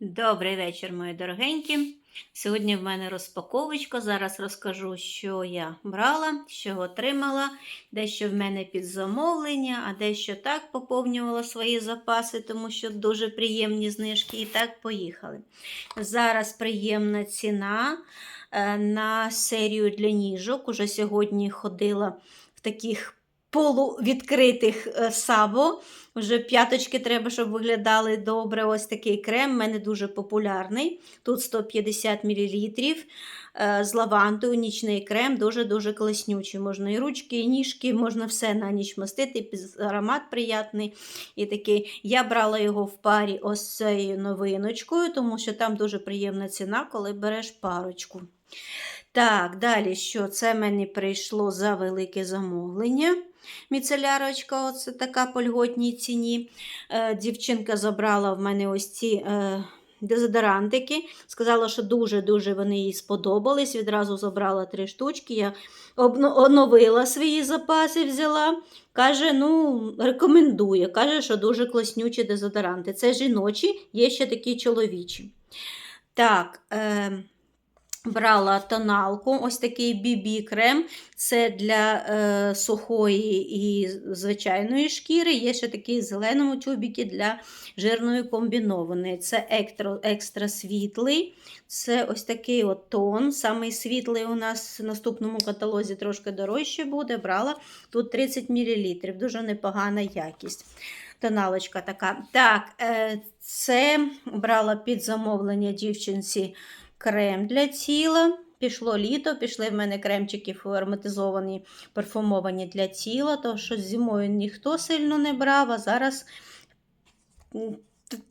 Добрий вечір, мої дорогенькі. Сьогодні в мене розпаковочка. Зараз розкажу, що я брала, що отримала, дещо в мене під замовлення, а дещо так поповнювала свої запаси, тому що дуже приємні знижки. І так поїхали. Зараз приємна ціна е, на серію для ніжок. Уже сьогодні ходила в таких полувідкритих е, сабо. Вже п'яточки треба, щоб виглядали добре. Ось такий крем. У мене дуже популярний. Тут 150 мл з лавандою, нічний крем, дуже-дуже класнючий. Можна і ручки, і ніжки, можна все на ніч мастити, аромат приятний. І такий. Я брала його в парі ось цією новиночкою, тому що там дуже приємна ціна, коли береш парочку. Так, далі що? Це мені прийшло за велике замовлення. Міцелярочка, оце така по льготній ціні. Е, Дівчинка забрала в мене ось ці е, дезодорантики. Сказала, що дуже-дуже вони їй сподобались. Відразу забрала три штучки. Я оновила свої запаси, взяла. Каже, ну, рекомендує. Каже, що дуже класнючі дезодоранти. Це жіночі, є ще такі чоловічі. Так. Е, Брала тоналку, ось такий BB-крем. Це для е, сухої і звичайної шкіри. Є ще такий зеленому тюбіки для жирної комбінованої. Це екстра, екстра світлий. Це ось такий от тон. Самий світлий у нас в наступному каталозі трошки дорожче буде. Брала тут 30 мл. Дуже непогана якість. Тоналочка така. Так, е, це брала під замовлення дівчинці крем для тіла. Пішло літо, пішли в мене кремчики ароматизовані, парфумовані для тіла, тому що зимою ніхто сильно не брав, а зараз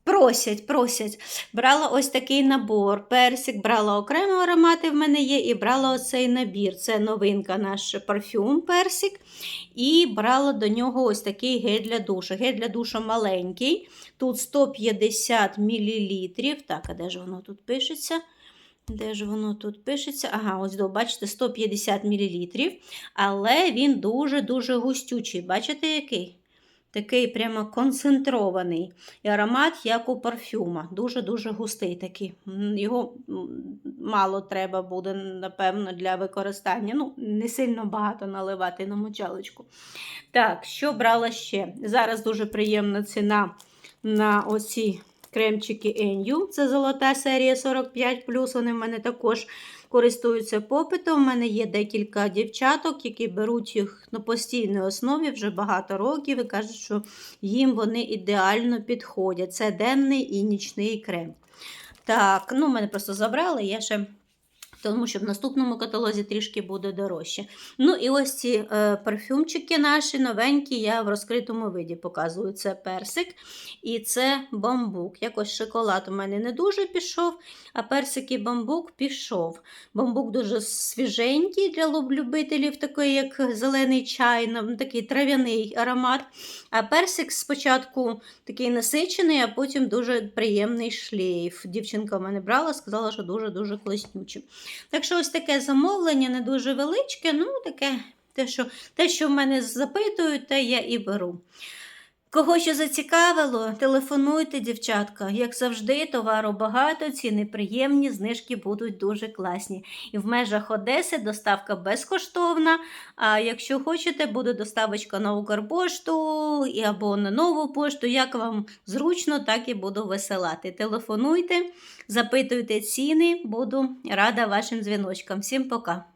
просять, просять. Брала ось такий набор. Персик, брала окремо аромати в мене є, і брала оцей набір. Це новинка наш парфюм персик. І брала до нього ось такий гель для душу. Гель для душу маленький. Тут 150 мл. Так, а де ж воно тут пишеться? Де ж воно тут пишеться? Ага, ось до, бачите, 150 мл. Але він дуже-дуже густючий. Бачите, який? Такий прямо концентрований. І аромат, як у парфюма. Дуже-дуже густий такий. Його мало треба буде, напевно, для використання. Ну, не сильно багато наливати на мочалочку. Так, що брала ще? Зараз дуже приємна ціна на оці кремчики Еню. Це золота серія 45. Вони в мене також користуються попитом. У мене є декілька дівчаток, які беруть їх на постійній основі вже багато років і кажуть, що їм вони ідеально підходять. Це денний і нічний крем. Так, ну, мене просто забрали, я ще тому що в наступному каталозі трішки буде дорожче. Ну, і ось ці е, парфюмчики наші новенькі, я в розкритому виді показую. Це персик і це бамбук. Якось шоколад у мене не дуже пішов, а персик і бамбук пішов. Бамбук дуже свіженький для любителів, такий, як зелений чай, такий трав'яний аромат. А персик спочатку такий насичений, а потім дуже приємний шлейф. Дівчинка в мене брала, сказала, що дуже-дуже класнючий. Так що ось таке замовлення не дуже величке, ну таке те, що те, що в мене запитують, те я і беру. Кого що зацікавило, телефонуйте, дівчатка. Як завжди, товару багато, ціни приємні, знижки будуть дуже класні. І в межах Одеси доставка безкоштовна. А якщо хочете, буде доставочка на Укрпошту або на нову пошту. Як вам зручно, так і буду висилати. Телефонуйте, запитуйте ціни, буду рада вашим дзвіночкам. Всім пока!